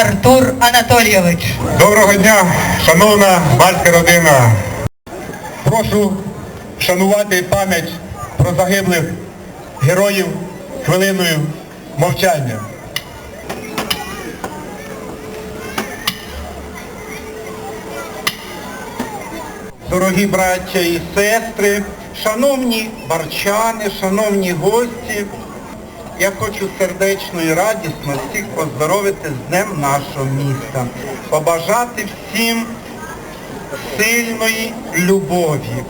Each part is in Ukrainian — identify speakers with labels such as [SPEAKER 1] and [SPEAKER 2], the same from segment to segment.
[SPEAKER 1] Артур Анатолійович.
[SPEAKER 2] Доброго дня, шановна батька родина. Прошу шанувати пам'ять про загиблих героїв хвилиною мовчання.
[SPEAKER 3] Дорогі браття і сестри, шановні барчани, шановні гості, я хочу сердечно і радісно всіх поздоровити з Днем нашого міста, побажати всім сильної любові,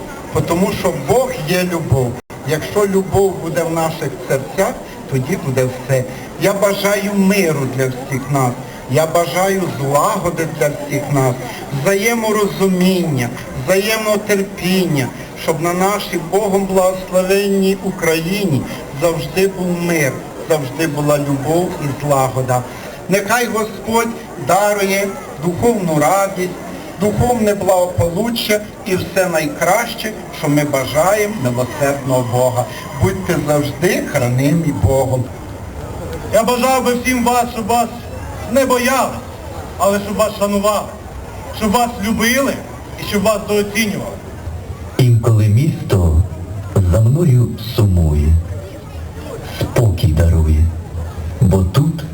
[SPEAKER 3] тому що Бог є любов. Якщо любов буде в наших серцях, тоді буде все. Я бажаю миру для всіх нас. Я бажаю злагоди для всіх нас, взаєморозуміння, взаємотерпіння, щоб на нашій Богом благословенній Україні завжди був мир, завжди була любов і злагода. Нехай Господь дарує духовну радість, духовне благополуччя і все найкраще, що ми бажаємо милосердного Бога. Будьте завжди хранимі Богом.
[SPEAKER 2] Я бажав би всім вас, щоб вас не боялись, але щоб вас шанували, щоб вас любили і щоб вас дооцінювали.
[SPEAKER 4] Інколи місто за мною сумує, бо тут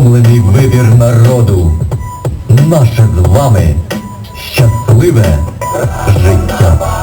[SPEAKER 5] усвідомлений вибір народу. Наше з вами щасливе життя.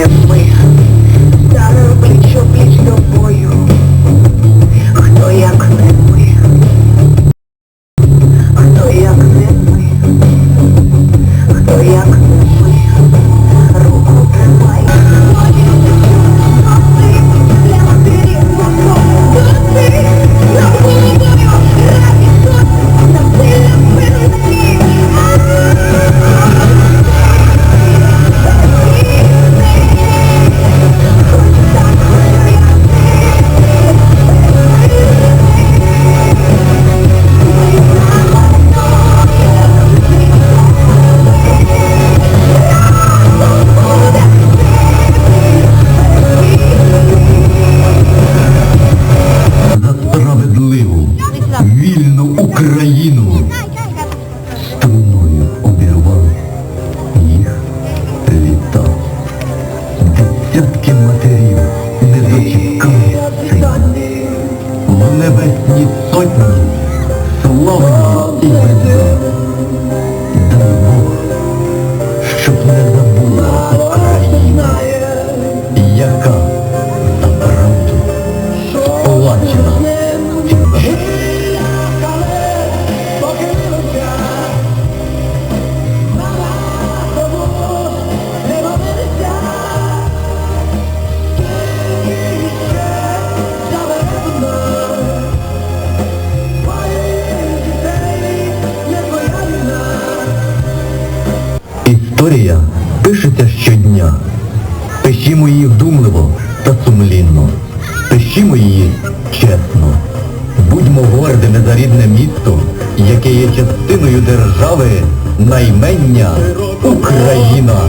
[SPEAKER 5] their. щодня. Пишімо її вдумливо та сумлінно. Пишімо її чесно. Будьмо гордими за рідне місто, яке є частиною держави наймення Україна.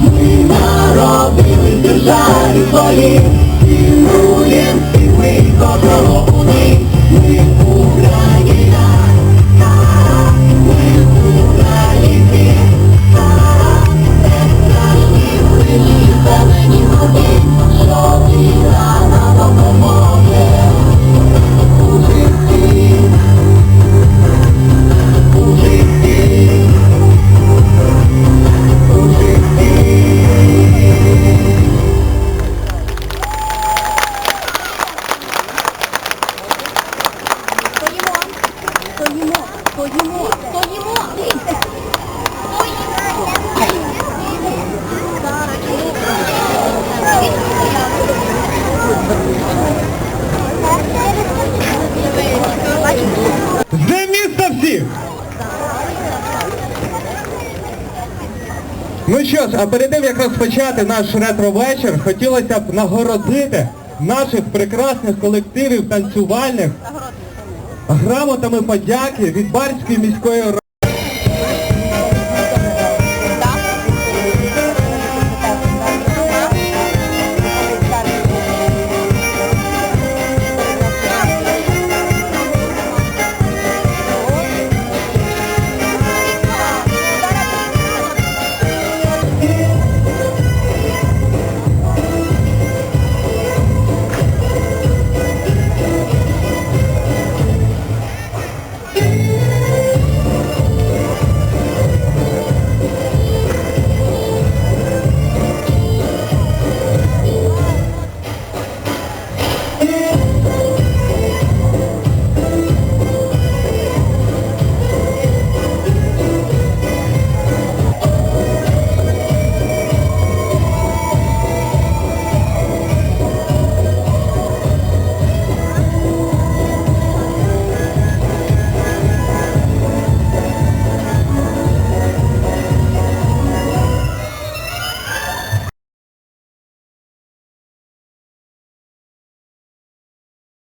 [SPEAKER 6] Ми народили в державі своїй, Цінуєм всіх ми кожного у них. Ми Україна, ми українці, Це країни,
[SPEAKER 7] зелені води,
[SPEAKER 2] що віра на допомогу. Ну що ж, а перед тим як розпочати наш ретро-вечір, хотілося б нагородити наших прекрасних колективів танцювальних грамотами подяки від Барської міської